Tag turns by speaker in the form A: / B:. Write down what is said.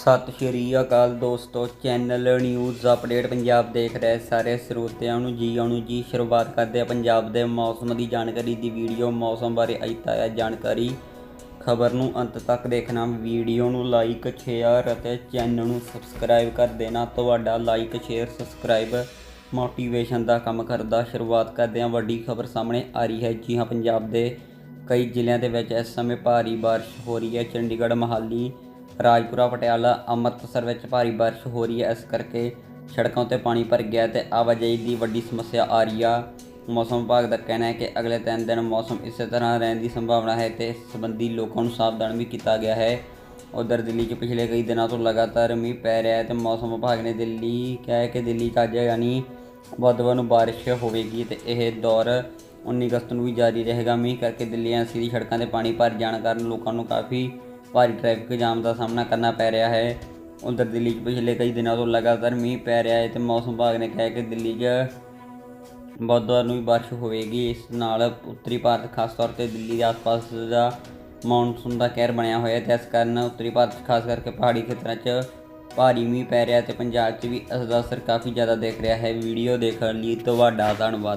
A: ਸਤਿ ਸ਼੍ਰੀ ਅਕਾਲ ਦੋਸਤੋ, channel news update Punjab ਦੇਖ ਰਹੇ ਸਾਰੇ ਸਰੋਤਿਆਂ ਨੂੰ। ਜੀ ਆਉਣ ਜੀ, ਸ਼ੁਰੂਆਤ ਕਰਦੇ ਆ ਪੰਜਾਬ ਦੇ ਮੌਸਮ ਦੀ ਜਾਣਕਾਰੀ ਦੀ ਵੀਡੀਓ। ਮੌਸਮ ਬਾਰੇ ਅੱਜ ਤਾਜ਼ਾ ਜਾਣਕਾਰੀ, ਖਬਰ ਨੂੰ ਅੰਤ ਤੱਕ ਦੇਖਣਾ। ਵੀਡੀਓ ਨੂੰ ਲਾਈਕ, ਸ਼ੇਅਰ ਅਤੇ ਚੈਨਲ ਨੂੰ ਸਬਸਕ੍ਰਾਈਬ ਕਰ ਦੇਣਾ। ਤੁਹਾਡਾ ਲਾਈਕ, ਸ਼ੇਅਰ, ਸਬਸਕ੍ਰਾਈਬ ਮੋਟੀਵੇਸ਼ਨ ਦਾ ਕੰਮ ਕਰਦਾ। ਸ਼ੁਰੂਆਤ ਕਰਦੇ ਹਾਂ, ਵੱਡੀ ਖਬਰ ਸਾਹਮਣੇ ਆ ਰਹੀ ਹੈ। ਜੀ ਹਾਂ, ਪੰਜਾਬ ਦੇ ਕਈ ਜ਼ਿਲ੍ਹਿਆਂ ਦੇ ਵਿੱਚ ਇਸ ਸਮੇਂ ਭਾਰੀ ਬਾਰਿਸ਼ ਹੋ ਰਹੀ ਹੈ। ਚੰਡੀਗੜ੍ਹ, ਮੋਹਾਲੀ ਰਾਜਪੁਰਾ, ਪਟਿਆਲਾ, ਅੰਮ੍ਰਿਤਸਰ ਵਿੱਚ ਭਾਰੀ ਬਾਰਿਸ਼ ਹੋ ਰਹੀ ਹੈ। ਇਸ ਕਰਕੇ ਸੜਕਾਂ ਉੱਤੇ ਪਾਣੀ ਭਰ ਗਿਆ ਤੇ ਆਵਾਜਾਈ ਦੀ ਵੱਡੀ ਸਮੱਸਿਆ ਆ ਰਹੀ ਆ। ਮੌਸਮ ਵਿਭਾਗ ਦਾ ਕਹਿਣਾ ਹੈ ਕਿ ਅਗਲੇ ਤਿੰਨ ਦਿਨ ਮੌਸਮ ਇਸੇ ਤਰ੍ਹਾਂ ਰਹਿਣ ਦੀ ਸੰਭਾਵਨਾ ਹੈ ਤੇ ਇਸ ਸੰਬੰਧੀ ਲੋਕਾਂ ਨੂੰ ਸਾਵਧਾਨ ਵੀ ਕੀਤਾ ਗਿਆ ਹੈ। ਉਧਰ ਦਿੱਲੀ 'ਚ ਪਿਛਲੇ ਕਈ ਦਿਨਾਂ ਤੋਂ ਲਗਾਤਾਰ ਮੀਂਹ ਪੈ ਰਿਹਾ ਹੈ ਤੇ ਮੌਸਮ ਵਿਭਾਗ ਨੇ ਦਿੱਲੀ ਕਿਹਾ ਕਿ ਦਿੱਲੀ 'ਚ ਅੱਜ ਯਾਨੀ ਬੁੱਧਵਾਰ ਨੂੰ ਬਾਰਿਸ਼ ਹੋਵੇਗੀ ਤੇ ਇਹ ਦੌਰ 19 ਅਗਸਤ ਨੂੰ ਵੀ ਜਾਰੀ ਰਹੇਗਾ। ਮੀਂਹ ਕਰਕੇ ਦਿੱਲੀ ਐਨਸੀ ਦੀ ਸੜਕਾਂ ਤੇ ਪਾਣੀ ਭਰ ਜਾਣ ਕਾਰਨ ਲੋਕਾਂ ਨੂੰ ਕਾਫੀ ਭਾਰੀ ਟ੍ਰੈਫਿਕ ਜਾਮ ਦਾ ਸਾਹਮਣਾ ਕਰਨਾ ਪੈ ਰਿਹਾ ਹੈ। ਉਧਰ ਦਿੱਲੀ 'ਚ ਪਿਛਲੇ ਕਈ ਦਿਨਾਂ ਤੋਂ ਲਗਾਤਾਰ ਮੀਂਹ ਪੈ ਰਿਹਾ ਹੈ ਤੇ ਮੌਸਮ ਵਿਭਾਗ ਨੇ ਕਿਹਾ ਕਿ ਦਿੱਲੀ 'ਚ ਬੁੱਧਵਾਰ ਨੂੰ ਵੀ ਬਾਰਿਸ਼ ਹੋਵੇਗੀ। ਇਸ ਨਾਲ ਉੱਤਰੀ ਭਾਰਤ, ਖਾਸ ਤੌਰ ਤੇ ਦਿੱਲੀ ਦੇ ਆਸ-ਪਾਸ ਦਾ ਮੌਨਸੂਨ ਦਾ ਕਹਿਰ ਬਣਿਆ ਹੋਇਆ ਹੈ। ਤੇ ਇਸ ਕਾਰਨ ਉੱਤਰੀ ਭਾਰਤ 'ਚ ਖਾਸ ਕਰਕੇ ਪਹਾੜੀ ਖੇਤਰਾਂ 'ਚ ਭਾਰੀ ਮੀਂਹ ਪੈ ਰਿਹਾ ਤੇ ਪੰਜਾਬ 'ਚ ਵੀ ਇਸ ਦਾ ਅਸਰ ਕਾਫੀ ਜ਼ਿਆਦਾ ਦਿਖ ਰਿਹਾ ਹੈ। ਵੀਡੀਓ ਦੇਖਣ ਲਈ ਤੁਹਾਡਾ ਧੰਨਵਾਦ।